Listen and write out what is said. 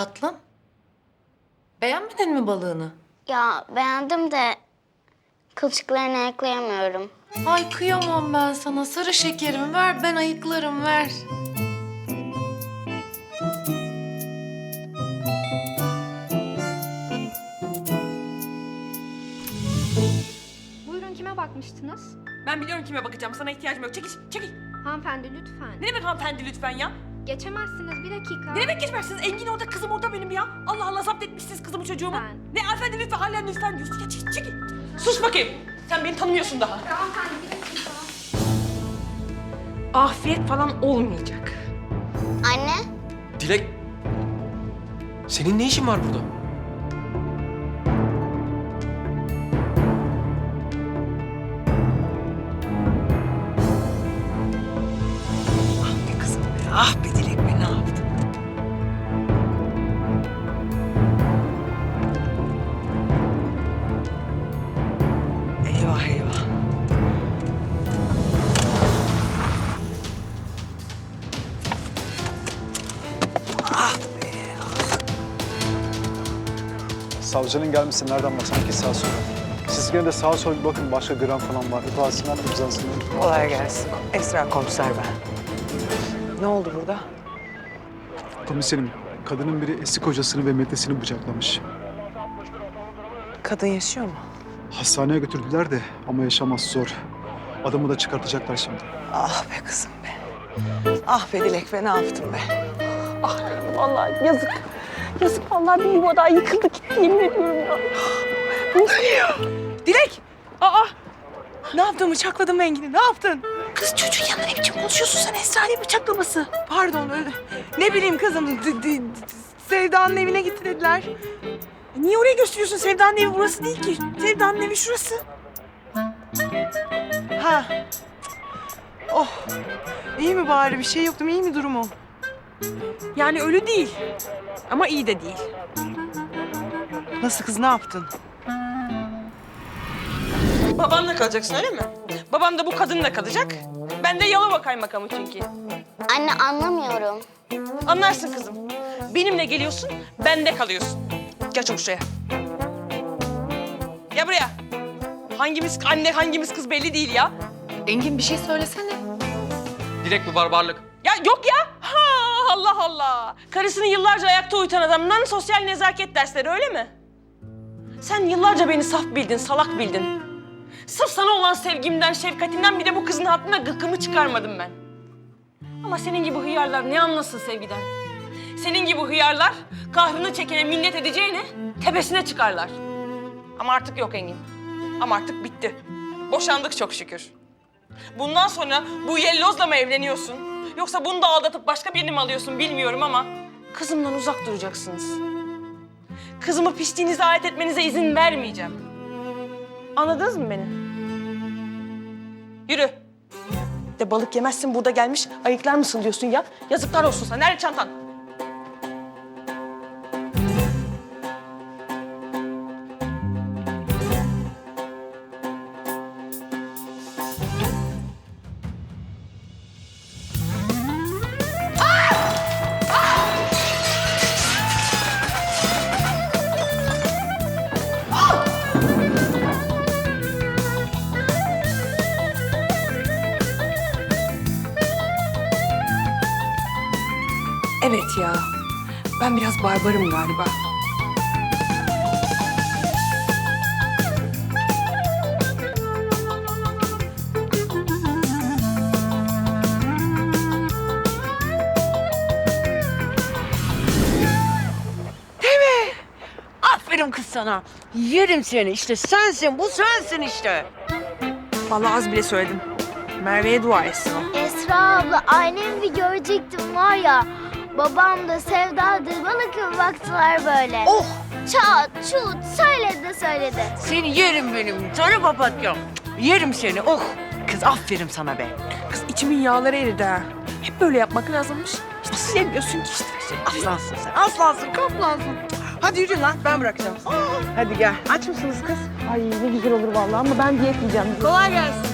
Tatlım. Beğenmedin mi balığını? Ya beğendim de kılçıklarını ayıklayamıyorum. Ay kıyamam ben sana. Sarı şekerim ver ben ayıklarım ver. Buyurun kime bakmıştınız? Ben biliyorum kime bakacağım. Sana ihtiyacım yok. Çekil, çekil. Hanımefendi lütfen. Ne demek hanımefendi lütfen ya? Geçemezsiniz bir dakika. Ne demek geçmezsiniz? Engin orada, kızım orada benim ya. Allah Allah zapt etmişsiniz kızımı çocuğumu. Ben. Ne hanımefendi lütfen, hala lütfen diyorsun. Ya çekil, çekil. Sus bakayım. Sen beni tanımıyorsun daha. Hanımefendi bir dakika. Afiyet falan olmayacak. Anne, Dilek, senin ne işin var burada? Ah be Dilek be ne yaptın? Eyvah eyvah. Ah be. Savcının gelmesi nereden baksan ki sağ sol. Siz gene de sağa sola bir bakın başka gram falan var. İfadesinden imzasını. Kolay gelsin. Esra komiser ben. Ne oldu burada? Komiserim, kadının biri eski kocasını ve metresini bıçaklamış. Kadın yaşıyor mu? Hastaneye götürdüler de ama yaşaması zor. Adamı da çıkartacaklar şimdi. Ah be kızım be. Ah be Dilek be ne yaptın be? Vallahi yazık. Yazık vallahi bir yuva daha yıkıldı gitti yemin ediyorum ya. Dilek! Aa! Ne yaptın? Bıçakladın mı Engin'i? Ne yaptın? Kız çocuğun yanında ne biçim konuşuyorsun sen Esra'yı bıçaklaması? Pardon öyle. Ne bileyim kızım. d- d- d- Sevda'nın evine gitti dediler. Niye oraya gösteriyorsun? Sevda'nın evi burası değil ki. Sevda'nın evi şurası. Ha. Oh. İyi mi bari? Bir şey yoktu mu? İyi mi durumu? Yani ölü değil. Ama iyi de değil. Nasıl kız? Ne yaptın? Babamla kalacaksın öyle mi? Babam da bu kadınla kalacak. Ben de Yalova kaymakamı çünkü. anne anlamıyorum. Anlarsın kızım. Benimle geliyorsun, bende kalıyorsun. Gel çabuk şuraya. Gel buraya. Hangimiz anne, hangimiz kız belli değil ya. Engin bir şey söylesene. Dilek bu barbarlık. Ya yok ya. Ha, Allah Allah. Karısını yıllarca ayakta uyutan adamdan sosyal nezaket dersleri öyle mi? Sen yıllarca beni saf bildin, salak bildin. Sırf sana olan sevgimden, şefkatimden bir de bu kızın hakkında gıkımı çıkarmadım ben. Ama senin gibi hıyarlar ne anlasın sevgiden? Senin gibi hıyarlar kahrını çekene minnet edeceğine tepesine çıkarlar. Ama artık yok Engin. Ama artık bitti. Boşandık çok şükür. Bundan sonra bu yellozla mı evleniyorsun? Yoksa bunu da aldatıp başka birini mi alıyorsun bilmiyorum ama kızımdan uzak duracaksınız. Kızımı pisliğinize ait etmenize izin vermeyeceğim. Anladınız mı beni? Yürü. De balık yemezsin burada gelmiş ayıklar mısın diyorsun ya. Yazıklar olsun sana. Nerede çantan? Evet ya. Ben biraz barbarım galiba. Aferin kız sana. Yerim seni işte sensin bu sensin işte. Vallahi az bile söyledim. Merve'ye dua etsin o. Esra abla annemi bir görecektim var ya. Babam da Sevda da bana gibi baktılar böyle. Oh Çat çut söyledi de söyledi. seni yerim benim sarı papatyam. Yerim seni oh. Kız aferin sana be. Kız içimin yağları eridi ha. Hep böyle yapmak lazımmış. İşte sevmiyorsun ki işte. Aslansın sen aslansın kaplansın. Hadi yürü lan ben bırakacağım. Hadi gel. Aç mısınız kız? Ay ne güzel olur vallahi ama ben diyet yiyeceğim. Kolay gelsin.